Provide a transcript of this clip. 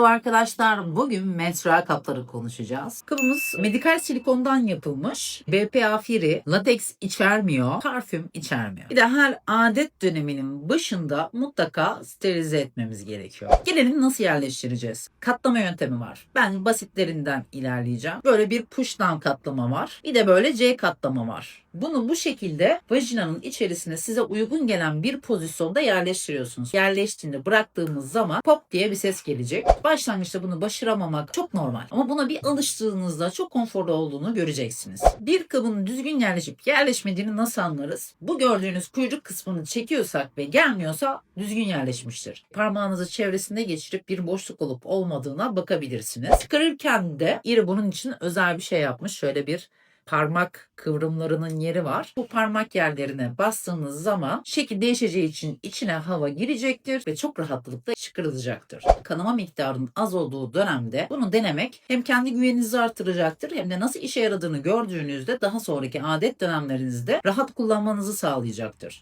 Merhaba arkadaşlar. Bugün menstrual kapları konuşacağız. Kabımız medikal silikondan yapılmış. BPA free, lateks içermiyor, parfüm içermiyor. Bir de her adet döneminin başında mutlaka sterilize etmemiz gerekiyor. Gelelim nasıl yerleştireceğiz? Katlama yöntemi var. Ben basitlerinden ilerleyeceğim. Böyle bir push down katlama var. Bir de böyle C katlama var. Bunu bu şekilde vajinanın içerisine size uygun gelen bir pozisyonda yerleştiriyorsunuz. Yerleştiğinde bıraktığımız zaman pop diye bir ses gelecek. Başlangıçta bunu başaramamak çok normal. Ama buna bir alıştığınızda çok konforlu olduğunu göreceksiniz. Bir kabın düzgün yerleşip yerleşmediğini nasıl anlarız? Bu gördüğünüz kuyruk kısmını çekiyorsak ve gelmiyorsa düzgün yerleşmiştir. Parmağınızı çevresinde geçirip bir boşluk olup olmadığına bakabilirsiniz. Çıkarırken de iri bunun için özel bir şey yapmış. Şöyle bir parmak kıvrımlarının yeri var. Bu parmak yerlerine bastığınız zaman şekil değişeceği için içine hava girecektir ve çok rahatlıkla çıkarılacaktır. Kanama miktarının az olduğu dönemde bunu denemek hem kendi güveninizi artıracaktır hem de nasıl işe yaradığını gördüğünüzde daha sonraki adet dönemlerinizde rahat kullanmanızı sağlayacaktır.